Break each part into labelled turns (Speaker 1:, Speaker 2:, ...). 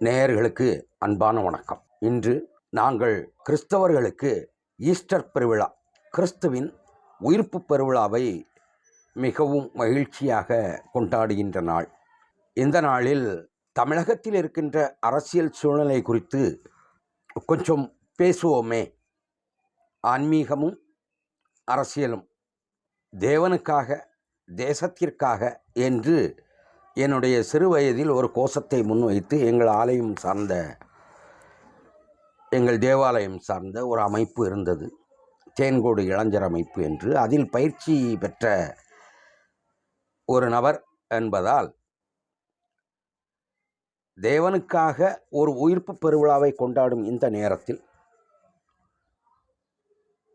Speaker 1: நேயர்களுக்கு அன்பான வணக்கம். இன்று நாங்கள் கிறிஸ்தவர்களுக்கு ஈஸ்டர் பெருவிழா கிறிஸ்துவின் உயிர்ப்பு பெருவிழாவை மிகவும் மகிழ்ச்சியாக கொண்டாடுகின்ற நாள். இந்த நாளில் தமிழகத்தில் இருக்கின்ற அரசியல் சூழ்நிலை குறித்து கொஞ்சம் பேசுவோமே. ஆன்மீகமும் அரசியலும் தேவனுக்காக தேசத்திற்காக என்று என்னுடைய சிறு வயதில் ஒரு கோஷத்தை முன்வைத்து எங்கள் ஆலயம் சார்ந்த எங்கள் தேவாலயம் சார்ந்த ஒரு அமைப்பு இருந்தது. தேன்கோடு இளைஞர் அமைப்பு என்று. அதில் பயிற்சி பெற்ற ஒரு நபர் என்பதால் தேவனுக்காக ஒரு உயிர்ப்பு பெருவிழாவை கொண்டாடும் இந்த நேரத்தில்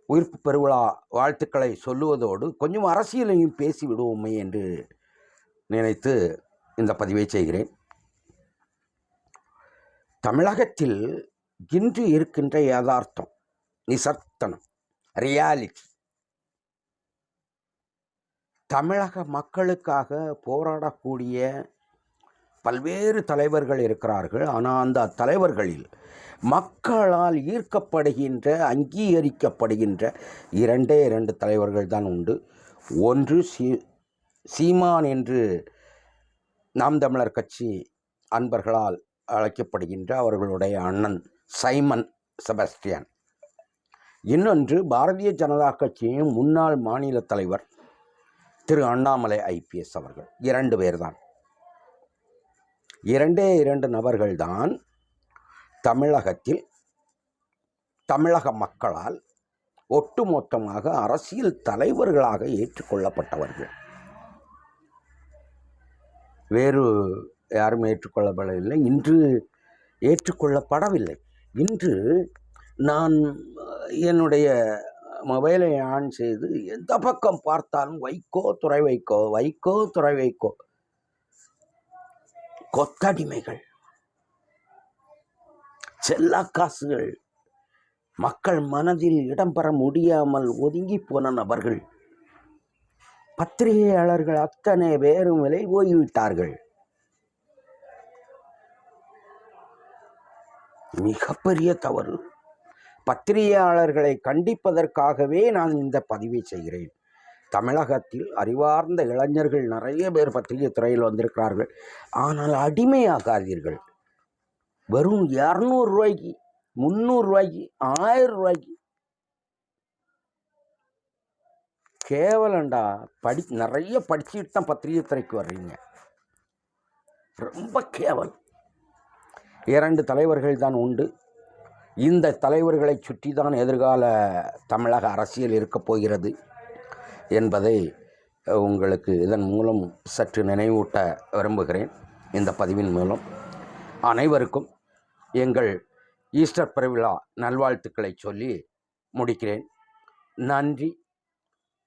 Speaker 1: உயிர்ப்பு பெருவிழா வாழ்த்துக்களை சொல்லுவதோடு கொஞ்சம் அரசியலையும் பேசி விடுவோமே என்று நினைத்து இந்த பதிவை செய்கிறேன். தமிழகத்தில் இன்று இருக்கின்ற யதார்த்தம் நிசர்த்தனம் ரியாலிட்டி தமிழக மக்களுக்காக போராடக்கூடிய பல்வேறு தலைவர்கள் இருக்கிறார்கள். ஆனால் அந்த தலைவர்களில் மக்களால் ஈர்க்கப்படுகின்ற அங்கீகரிக்கப்படுகின்ற இரண்டே இரண்டு தலைவர்கள் தான் உண்டு. ஒன்று சீ சீமான் என்று நாம் தமிழர் கட்சி அன்பர்களால் அழைக்கப்படுகின்ற அவர்களுடைய அண்ணன் சைமன் செபஸ்டியன். இன்னொன்று பாரதிய ஜனதா கட்சியின் முன்னாள் மாநில தலைவர் திரு அண்ணாமலை ஐபிஎஸ் அவர்கள். இரண்டு பேர்தான். இரண்டே இரண்டு நபர்கள்தான் தமிழகத்தில் தமிழக மக்களால் ஒட்டுமொத்தமாக அரசியல் தலைவர்களாக ஏற்றுக்கொள்ளப்பட்டவர்கள். வேறு யாரும் ஏற்றுக்கொள்ளப்படவில்லை. இன்று ஏற்றுக்கொள்ளப்படவில்லை. இன்று நான் என்னுடைய மொபைலை ஆன் செய்து எந்த பக்கம் பார்த்தாலும் வைக்கோ துறை வைக்கோ வைக்கோ துறை வைக்கோ கொத்தடிமைகள் செல்லா காசுகள் மக்கள் மனதில் இடம்பெற முடியாமல் ஒதுங்கி போன நபர்கள். பத்திரிகையாளர்கள் அத்தனை பேரும் விலை போய்விட்டார்கள். மிகப்பெரிய தவறு. பத்திரிகையாளர்களை கண்டிப்பதற்காகவே நான் இந்த பதிவை செய்கிறேன். தமிழகத்தில் அறிவார்ந்த இளைஞர்கள் நிறைய பேர் பத்திரிகை துறையில் வந்திருக்கிறார்கள். ஆனால் அடிமையாகாதீர்கள். வெறும் இரநூறுவாய்க்கு முந்நூறுரூவாய்க்கு ரூபாய்க்கு ஆயிரம் ரூபாய்க்கு கேவலண்டா படி நிறைய படிச்சுட்டு தான் பத்திரிகை துறைக்கு வர்றீங்க. ரொம்ப கேவலம். இரண்டு தலைவர்கள் தான் உண்டு. இந்த தலைவர்களை சுற்றி தான் எதிர்கால தமிழக அரசியல் இருக்கப் போகிறது என்பதை உங்களுக்கு இதன் மூலம் சற்று நினைவூட்ட விரும்புகிறேன். இந்த பதிவின் மூலம் அனைவருக்கும் எங்கள் ஈஸ்டர் பெருவிழா நல்வாழ்த்துக்களை சொல்லி முடிக்கிறேன். நன்றி.